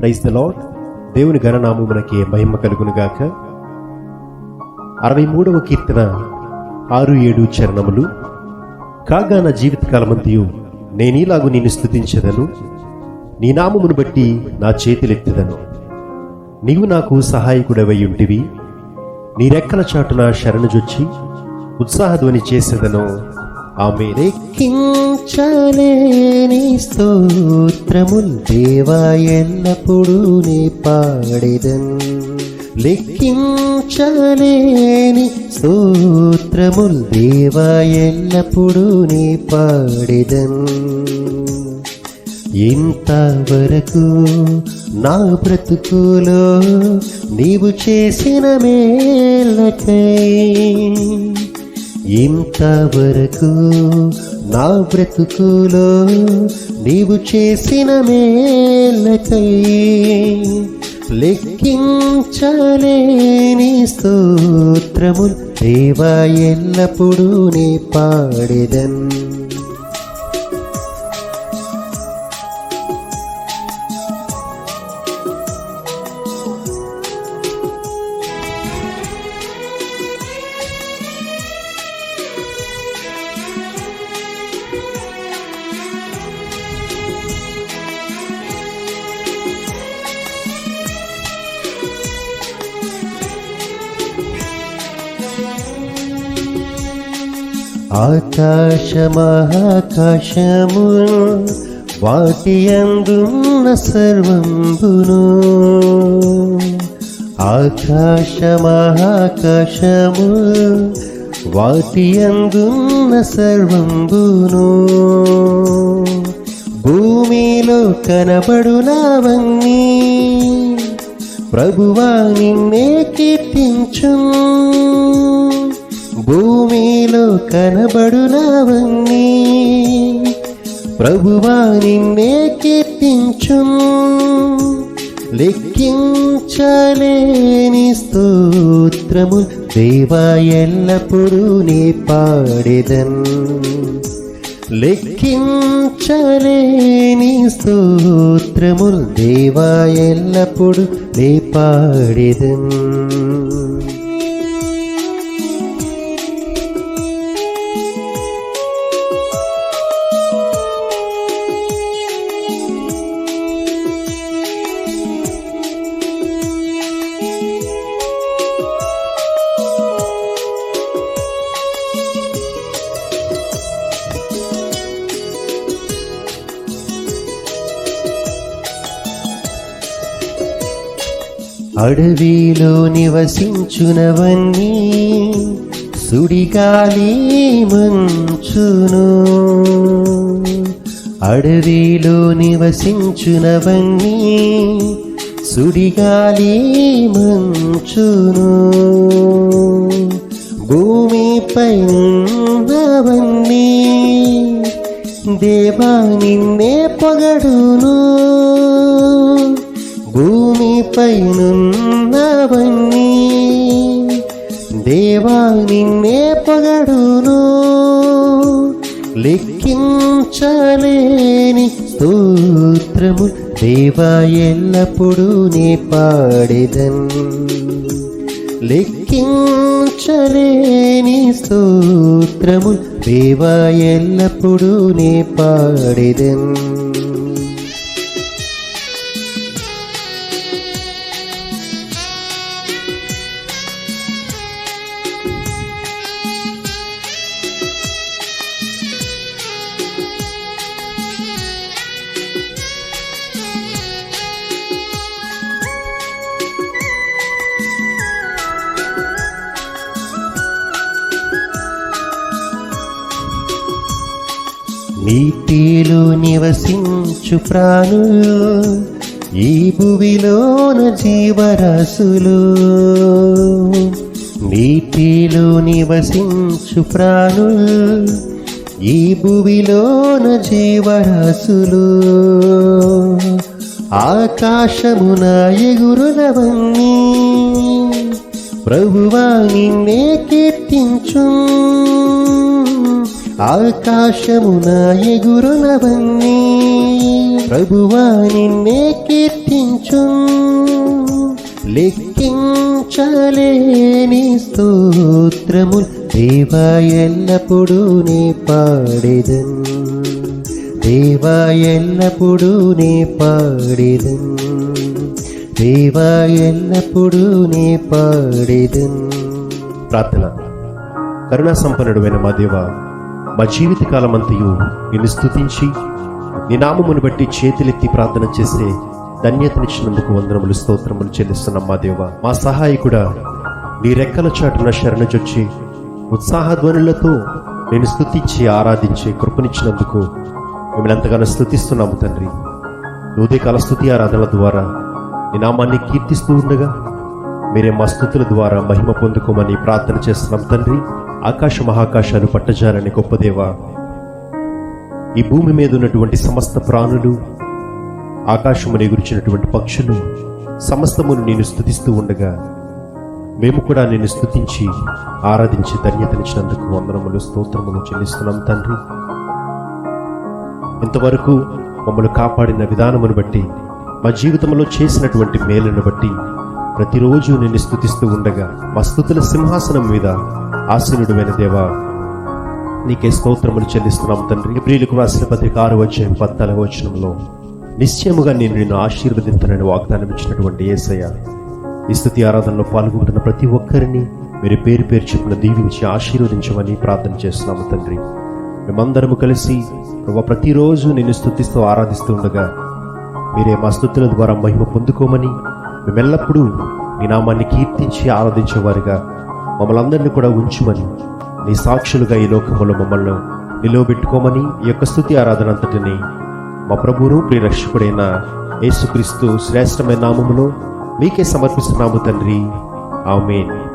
Praise the lord దేవుని గణనామమునకి మహిమ కలుగును గాక అరవై మూడవ కీర్తన ఆరు ఏడు చరణములు. కాగా నా జీవితకాలమంతయు నేనీలాగు నిన్ను స్థుతించదను నీ నామమును బట్టి నా చేతులెత్తదను. నీవు నాకు సహాయకుడవై ఉంటివి నీ రెక్కల చాటున శరణుజొచ్చి ఉత్సాహధ్వని చేసేదను. ఆమె స్తోత్రముల్ దేవా ఎల్లప్పుడూ నీ పాడిదన్. లెక్కించలేని స్తోత్రముల్ దేవా ఎల్లప్పుడూ నీ పాడిదన్. ఇంతవరకు నా బ్రతుకులో నీవు చేసిన మేలకై ఇంతవరకు నా బ్రతుకులో నీవు చేసిన మేలకై లెక్కించలేని స్తోత్రముల్ దేవా ఎల్లప్పుడూ నీ పాడెదన్. ఆకాశమాకాశము వాటి అందున్న సర్వంబును ఆకాశమహాకాశము వాటి అందున్న సర్వంబును భూమిలో కనబడునావన్నీ ప్రభువా నిన్నే కీర్తించు భూమిలో కనబడునవన్నీ ప్రభువా నిన్నే కీర్తించు. లెక్కించలేని స్తోత్రము దేవా ఎల్లప్పుడూ నీ పాడెదన్. లెక్కించలేని స్తోత్రములు దేవా ఎల్లప్పుడు నీ పాడెదన్. అడవిలో నివసించునవన్నీ సుడిగాలి మంచును. అడవిలో నివసించునవన్నీ సుడిగాలి మంచును. భూమిపై ఉన్నవన్నీ దేవా నిన్నే పొగడును. పైనున్నవన్నీ దేవా నిన్నే పగడును లెక్కించలేని స్తోత్రము దేవా ఎల్లప్పుడూ నీ పాడేదన్. లెక్కించలేని స్తోత్రము దేవా ఎల్లప్పుడూ నీ పాడేదన్. నీటిలో నివసించు ప్రాణులు ఈ భువిలోన జీవరాశులు. నీటిలో నివసించు ప్రాణులు ఈ భువిలోన జీవరాశులు. ఆకాశమున ఎగురులవన్నీ ప్రభువా నిన్నే కీర్తించు. ఆకాశమున ఎగురునవన్నీ ప్రభువా నిన్నే కీర్తించు లెక్కించలేని స్తోత్రము దేవా ఎల్లప్పుడూ నీ పాడేదన్. దేవా ఎల్లప్పుడూ నీ పాడేదన్. దేవా ఎల్లప్పుడూ నీ పాడేదన్. ప్రార్థన. కరుణా సంపన్నుడైన మా దేవా మా జీవిత కాలమంతయు నిన్ను స్తుతించి నీ నామమును బట్టి చేతులెత్తి ప్రార్థన చేసే ధన్యతనిచ్చినందుకు వందనములు స్తోత్రములు చెల్లిస్తున్నాం మా దేవ. మా సహాయకుడ నీ రెక్కల చాటున శరణుచొచ్చి ఉత్సాహధ్వనులతో నేను స్తుతించి ఆరాధించే కృపనిచ్చినందుకు మిమ్మల్ని ఎంతగానో స్థుతిస్తున్నాము తండ్రి. ఉదయకాల స్థుతి ఆరాధనల ద్వారా నీ నామాన్ని కీర్తిస్తూ ఉండగా మీరే మా స్థుతుల ద్వారా మహిమ పొందుకోమని ప్రార్థన చేస్తున్నాం తండ్రి. ఆకాశ మహాకాశాలు పట్టజాలని గొప్పదేవా ఈ భూమి మీద ఉన్నటువంటి సమస్త ప్రాణులు ఆకాశముని ఎగురిచినటువంటి పక్షులు సమస్తమును నేను స్థుతిస్తూ ఉండగా మేము కూడా నిన్ను స్థుతించి ఆరాధించి ధన్యతనిచ్చినందుకు వందనములు స్తోత్రములు చెల్లిస్తున్నాం తండ్రి. ఇంతవరకు మమ్మల్ని కాపాడిన విధానమును బట్టి మా జీవితంలో చేసినటువంటి మేలును బట్టి ప్రతిరోజు నిన్ను స్థుతిస్తూ ఉండగా మా స్థుతుల సింహాసనం మీద ఆసీనుడువైన దేవా నీకే స్తోత్రములు చెల్లిస్తున్నాం తండ్రి. ప్రియులకు రాసిన పత్రిక ఆరు వచ్చే పద్నాలుగు వచనంలో నిశ్చయముగా నేను నిన్ను ఆశీర్వదించనని వాగ్దానం ఇచ్చినటువంటి ఏసయ్య ఈ స్థుతి ఆరాధనలో పాల్గొంటున్న ప్రతి ఒక్కరిని మీరు పేరు పేరు చెప్పిన దీవించి ఆశీర్వదించమని ప్రార్థన చేస్తున్నాము తండ్రి. మేమందరము కలిసి ప్రభు ప్రతిరోజు నిన్ను స్థుతిస్తూ ఆరాధిస్తూ ఉండగా మీరే మా స్థుతుల ద్వారా మహిమ పొందుకోమని మేమెల్లప్పుడూ నీ నామాన్ని కీర్తించి ఆరాధించేవారుగా. మమ్మల్ని అందరినీ కూడా ఉంచుమని నీ సాక్షులుగా ఈ లోకములో మమ్మల్ని నిలవబెట్టుకోమని ఈ యొక్క స్థుతి ఆరాధన అంతటిని మా ప్రభువును ప్రియరక్షకుడైన యేసుక్రీస్తు శ్రేష్టమైన నామములో మీకే సమర్పిస్తున్నాము తండ్రి. ఆమె